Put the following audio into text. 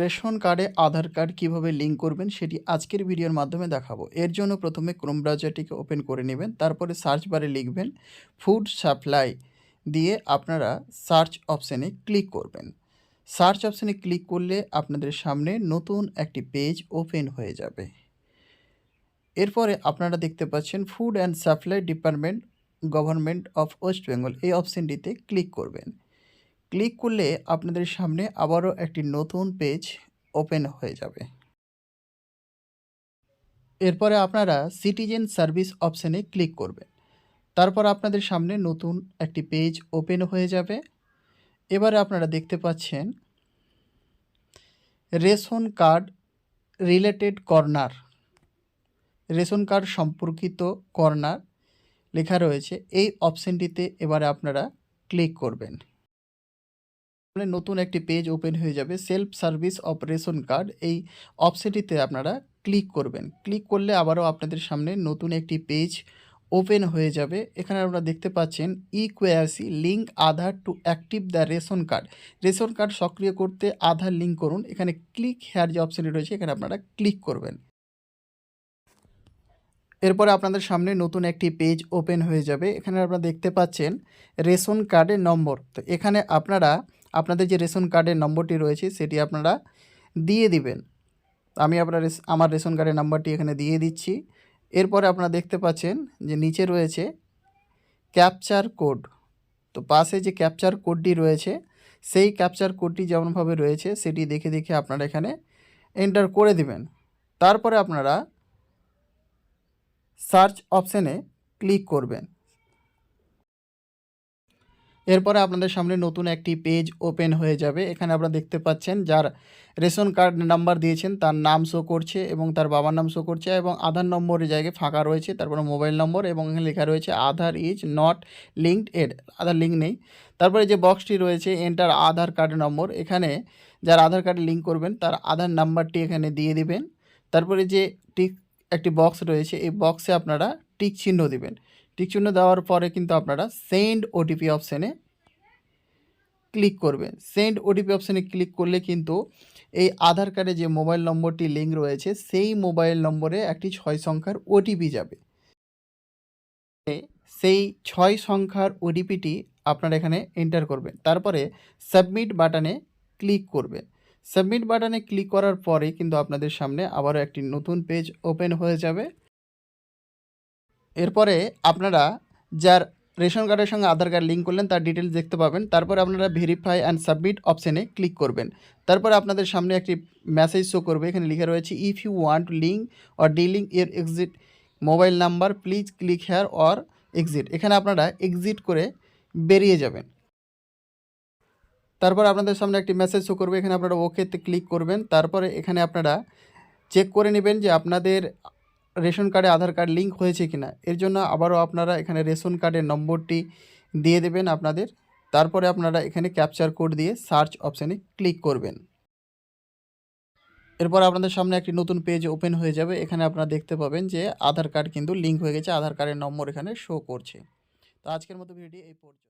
Ration কার্ডে আধার card কীভাবে link করবেন সেটি আজকের ভিডিওর মাধ্যমে দেখাবো। এর জন্য প্রথমে ক্রোম ব্রাউজারটিকে ওপেন করে নেবেন, তারপরে সার্চ বারে লিখবেন ফুড সাপ্লাই দিয়ে আপনারা সার্চ অপশানে ক্লিক করবেন। সার্চ অপশানে ক্লিক করলে আপনাদের সামনে নতুন একটি পেজ ওপেন হয়ে যাবে। এরপরে আপনারা দেখতে পাচ্ছেন food and supply department government of West Bengal এই অপশানটিতে ক্লিক করবেন। ক্লিক করলে আপনাদের সামনে আবারও একটি নতুন পেজ ওপেন হয়ে যাবে। এরপরে আপনারা সিটিজেন সার্ভিস অপশানে ক্লিক করবেন। তারপর আপনাদের সামনে নতুন একটি পেজ ওপেন হয়ে যাবে। এবারে আপনারা দেখতে পাচ্ছেন ration card related corner. Ration card সম্পর্কিত কর্নার লেখা রয়েছে। এই অপশানটিতে এবারে আপনারা ক্লিক করবেন। সামনে নতুন একটি পেজ ওপেন হয়ে যাবে self service of ration card এই অপশনটিতে আপনারা ক্লিক করবেন। ক্লিক করলে আবারও আপনাদের সামনে নতুন একটি পেজ ওপেন হয়ে যাবে। এখানে আপনারা দেখতে পাচ্ছেন e KYC link Aadhaar to active the ration card ration card সক্রিয় করতে আধার লিঙ্ক করুন। এখানে ক্লিক হেয়ার যে অপশানটি রয়েছে, এখানে আপনারা ক্লিক করবেন। এরপরে আপনাদের সামনে নতুন একটি পেজ ওপেন হয়ে যাবে। এখানে আপনারা দেখতে পাচ্ছেন রেশন কার্ডের নম্বর। তো এখানে আপনারা আপনাদের যে রেশন কার্ডের নম্বরটি রয়েছে সেটি আপনারা দিয়ে দিবেন। আমি আপনার আমার রেশন কার্ডের নাম্বারটি এখানে দিয়ে দিচ্ছি। এরপরে আপনারা দেখতে পাচ্ছেন যে নিচে রয়েছে ক্যাপচার কোড। তো পাশে যে ক্যাপচার কোডটি রয়েছে, সেই ক্যাপচার কোডটি যেমনভাবে রয়েছে, সেটি দেখে দেখে আপনারা এখানে এন্টার করে দিবেন। তারপরে আপনারা সার্চ অপশানে ক্লিক করবেন। এরপরে আপনাদের সামনে নতুন একটি পেজ ওপেন হয়ে যাবে। এখানে আপনারা দেখতে পাচ্ছেন যার রেশন কার্ড নাম্বার দিয়েছেন, তার নাম শো করছে এবং তার বাবার নাম শো করছে এবং আধার নম্বরের জায়গায় ফাঁকা রয়েছে, তারপরে মোবাইল নম্বর এবং এখানে লেখা রয়েছে আধার ইজ নট লিঙ্কড এড আধার লিঙ্ক নেই। তারপরে যে বক্সটি রয়েছে এন্টার আধার কার্ড নম্বর এখানে যার আধার কার্ড লিঙ্ক করবেন, তার আধার নাম্বারটি এখানে দিয়ে দিবেন। তারপরে যে টিক একটি বক্স রয়েছে, এই বক্সে আপনারা টিক চিহ্ন দিবেন। টিক চিহ্ন দেওয়ার পরে কিন্তু আপনারা সেন্ড ওটিপি অপশানে ক্লিক করবেন। সেন্ড ওটিপি অপশানে ক্লিক করলে কিন্তু এই আধার কার্ডে যে মোবাইল নম্বরটি লিঙ্ক রয়েছে, সেই মোবাইল নম্বরে একটি ছয় সংখ্যার ওটিপি যাবে। সেই ছয় সংখ্যার ওটিপিটি আপনারা এখানে এন্টার করবেন। তারপরে সাবমিট বাটনে ক্লিক করবেন। সাবমিট বাটনে ক্লিক করার পরে কিন্তু আপনাদের সামনে আবারও একটি নতুন পেজ ওপেন হয়ে যাবে। এরপরে আপনারা যার রেশন কার্ডের সঙ্গে আধার কার্ড লিঙ্ক করলেন, তার ডিটেলস দেখতে পাবেন। তারপরে আপনারা ভেরিফাই অ্যান্ড সাবমিট অপশানে ক্লিক করবেন। তারপরে আপনাদের সামনে একটি মেসেজ শো করবে। এখানে লিখে রয়েছে if you want link or delink এর exit mobile number please click here or exit এখানে আপনারা এক্সিট করে বেরিয়ে যাবেন। তারপর আপনাদের সামনে একটি মেসেজ শো করবে। এখানে আপনারা ওকেতে ক্লিক করবেন। তারপরে এখানে আপনারা চেক করে নেবেন যে আপনাদের রেশন কার্ডে আধার কার্ড লিঙ্ক হয়েছে কিনা, এর জন্য আবারও আপনারা এখানে রেশন কার্ডের নম্বরটি দিয়ে দেবেন আপনাদের। তারপরে আপনারা এখানে ক্যাপচার কোড দিয়ে সার্চ অপশানে ক্লিক করবেন। এরপর আপনাদের সামনে একটি নতুন পেজ ওপেন হয়ে যাবে। এখানে আপনারা দেখতে পাবেন যে আধার কার্ড কিন্তু লিঙ্ক হয়ে গেছে, আধার কার্ডের নম্বর এখানে শো করছে। তো আজকের মতো ভিডিওটি এই পর্যন্ত।